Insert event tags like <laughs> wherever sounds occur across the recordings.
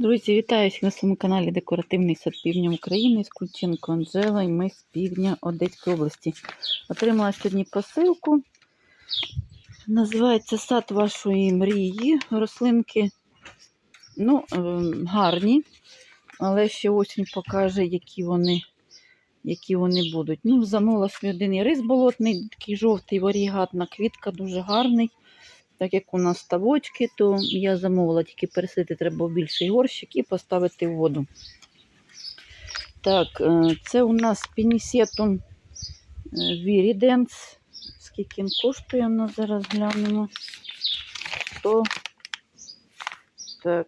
Друзі, вітаю всіх на своєму каналі Декоративний сад півдня України з Кульченко Анжела і ми з півдня Одеської області. Отримала сьогодні посилку. Називається сад вашої мрії. Рослинки ну, ем, гарні, але ще осінь покаже, які вони, які вони будуть. Ну, замовила собі один ірис болотний, такий жовтий варігатна квітка, дуже гарний. Так як у нас ставочки, то я замовила тільки пересити треба більший горщик і поставити в воду. Так, е, це у нас пінісетум Віріденс. Скільки він коштує, у нас зараз глянемо. 100. Так,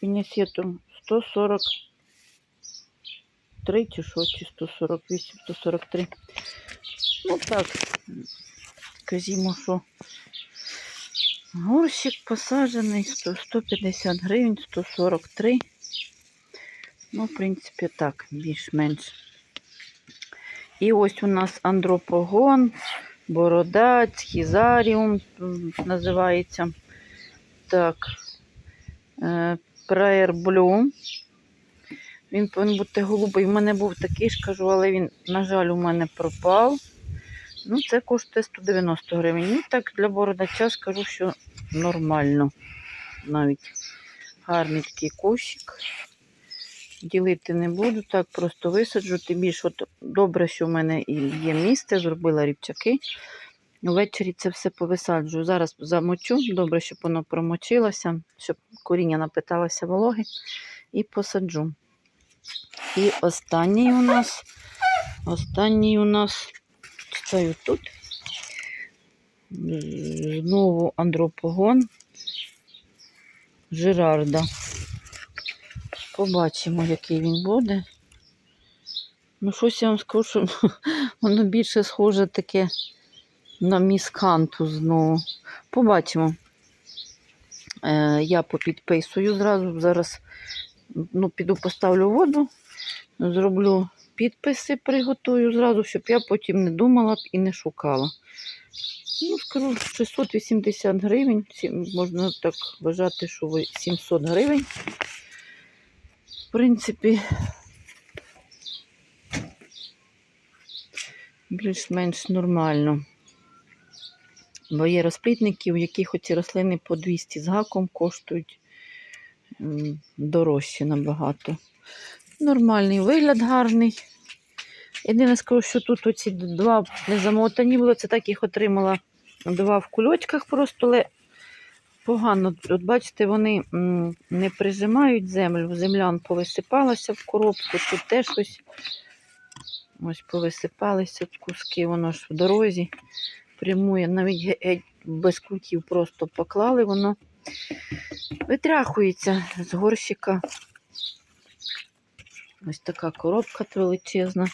пінісетум 143 чи що, чи 148, 143. Ну так, скажімо, що Горщик посаджений 100, 150 гривень, 143. Ну, в принципі, так, більш-менш. І ось у нас андропогон, бородаць, хізаріум називається. Так, е, Prayer Blue. Він повинен бути голубий. У мене був такий ж кажу, але він, на жаль, у мене пропав. Ну, це коштує 190 гривень. Ну, так, для бородача скажу, що нормально. Навіть гарний такий кущик. Ділити не буду, так просто висаджу. Тим більше от добре, що в мене є місце, зробила рівчаки. Ввечері це все повисаджую. Зараз замочу, добре, щоб воно промочилося, щоб коріння напиталося вологи. І посаджу. І останній у нас, останній у нас читаю тут. Знову андропогон Жерарда. Побачимо, який він буде. Ну, щось я вам скажу, що <laughs> воно більше схоже таке на місканту знову. Побачимо. Е, я попідписую зразу. Зараз ну, піду поставлю воду, зроблю підписи, приготую зразу, щоб я потім не думала б і не шукала. Ну, скажу, 680 гривень. Можна так вважати, що 700 гривень. В принципі, більш-менш нормально. Бо є розплідники, у яких оці рослини по 200 з гаком коштують дорожче набагато. Нормальний вигляд гарний. Єдине скажу, що тут оці два не замотані були, це так їх отримала два в кульочках просто, але погано. От бачите, вони не прижимають землю, землян повисипалася в коробку, тут теж ось, ось повисипалися куски, воно ж в дорозі прямує, навіть без крутів просто поклали, воно витряхується з горщика. Ось така коробка величезна.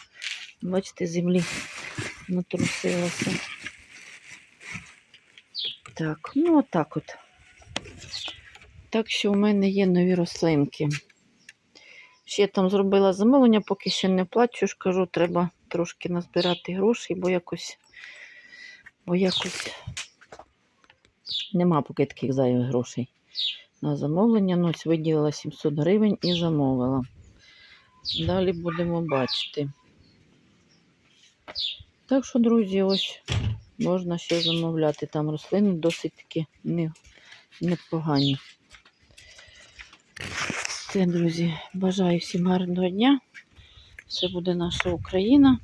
Бачите, землі натрусилася. Так, ну отак от. Так що у мене є нові рослинки. Ще там зробила замовлення, поки ще не плачу, ж кажу, треба трошки назбирати грошей, бо якось, бо якось нема поки таких зайвих грошей на замовлення. Ну, ось виділила 700 гривень і замовила. Далі будемо бачити. Так що, друзі, ось можна ще замовляти. Там рослини досить таки не, непогані. Все, друзі, бажаю всім гарного дня. Це буде наша Україна.